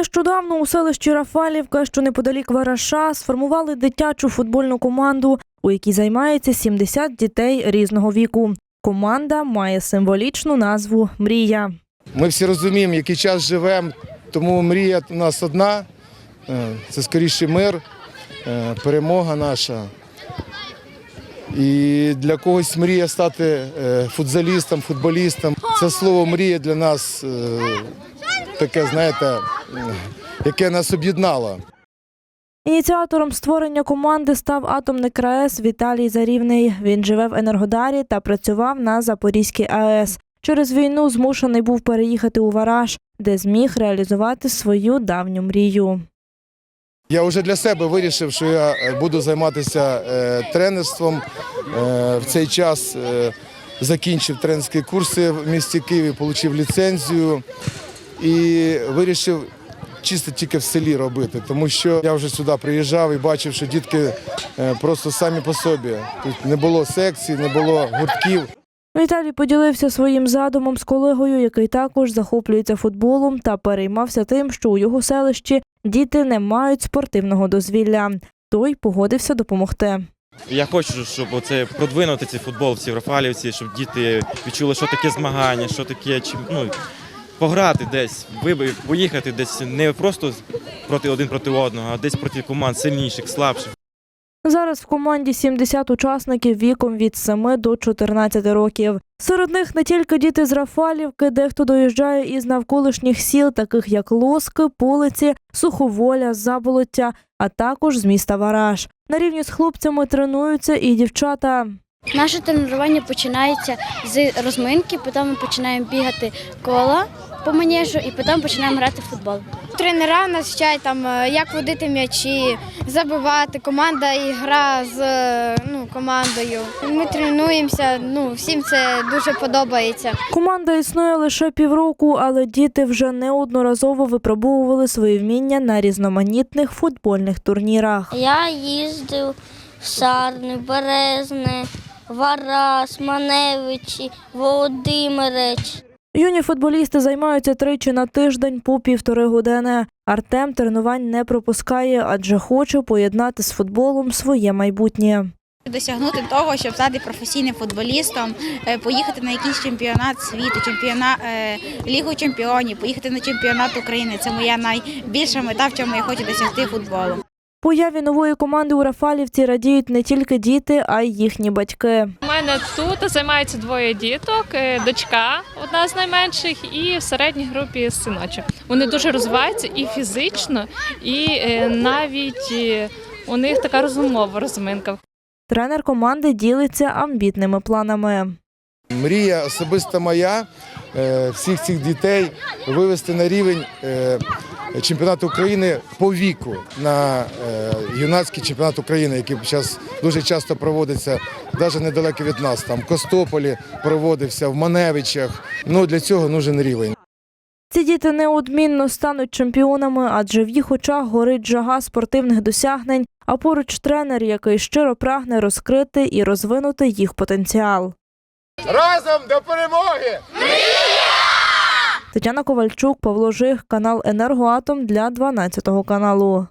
Нещодавно у селищі Рафалівка, що неподалік Вараша, сформували дитячу футбольну команду, у якій займається 70 дітей різного віку. Команда має символічну назву Мрія. Ми всі розуміємо, який час живемо, тому мрія у нас одна е, це скоріше мир, е, перемога наша. І для когось мрія стати е, футзалістом, футболістом. Це слово мрія для нас таке, знаєте, яке нас об'єднало. Ініціатором створення команди став атомник РаЕС Віталій Зарівний. Він живе в Енергодарі та працював на Запорізькій АЕС. Через війну змушений був переїхати у Вараж, де зміг реалізувати свою давню мрію. Я вже для себе вирішив, що я е, буду займатися е, тренерством. Е, В цей час закінчив тренерські курси в місті Києві, отримав ліцензію і вирішив чисто тільки в селі робити, тому що я вже сюди приїжджав і бачив, що дітки е, просто самі по собі. Тут не було секцій, не було гуртків. Віталій поділився своїм задумом з колегою, який також захоплюється футболом та переймався тим, що у його селищі діти не мають спортивного дозвілля. Той погодився допомогти. Я хочу, щоб оце продвинути цей футбол в цій Рафалівці, щоб діти відчули, що таке змагання, що таке чим- ну, пограти десь, виби- поїхати десь не просто проти один проти одного, а десь проти команд сильніших, слабших. Зараз в команді 70 учасників віком від 7 до 14 років. Серед них не тільки діти з Рафалівки, дехто доїжджає із навколишніх сіл, таких як Лоски, Полиці, Суховоля, Заболоття, а також з міста Вараж. На рівні з хлопцями тренуються і дівчата. Наше тренування починається з розминки, потім ми починаємо бігати кола по манежу і потім починаємо грати в футбол. Тренера нас вчать там, е, як водити м'ячі, забивати, команда і гра з е, ну, командою. Ми тренуємося, ну, всім це дуже подобається. Команда існує лише півроку, але діти вже неодноразово випробовували свої вміння на різноманітних футбольних турнірах. Я їздив в Сарни, Березне, Варас, Маневичі, Володимирець. Юні футболісти займаються тричі на тиждень по півтори години. Артем тренувань не пропускає, адже хоче поєднати з футболом своє майбутнє. Досягнути того, щоб стати професійним футболістом, е, поїхати на якийсь чемпіонат світу, чемпіонат е, Лігу чемпіонів, поїхати на чемпіонат України. Це моя найбільша мета, в чому я хочу досягти футболу. Появі нової команди у Рафалівці радіють не тільки діти, а й їхні батьки. У мене тут займається двоє діток, е, дочка одна з найменших, і в середній групі синочок. Вони дуже розвиваються і фізично, і е, навіть е, у них така розумова розминка. Тренер команди ділиться амбітними планами. Мрія особиста моя всіх цих дітей вивести на рівень чемпіонату України по віку на е, юнацький чемпіонат України, який зараз дуже часто проводиться, навіть недалеко від нас. Там в Костополі проводився, в Маневичах. Ну для цього нужен рівень. Ці діти неодмінно стануть чемпіонами, адже в їх очах горить жага спортивних досягнень, а поруч тренер, який щиро прагне розкрити і розвинути їх потенціал. Разом до перемоги! Тетяна Ковальчук, Павло Жих, канал Енергоатом для 12 каналу.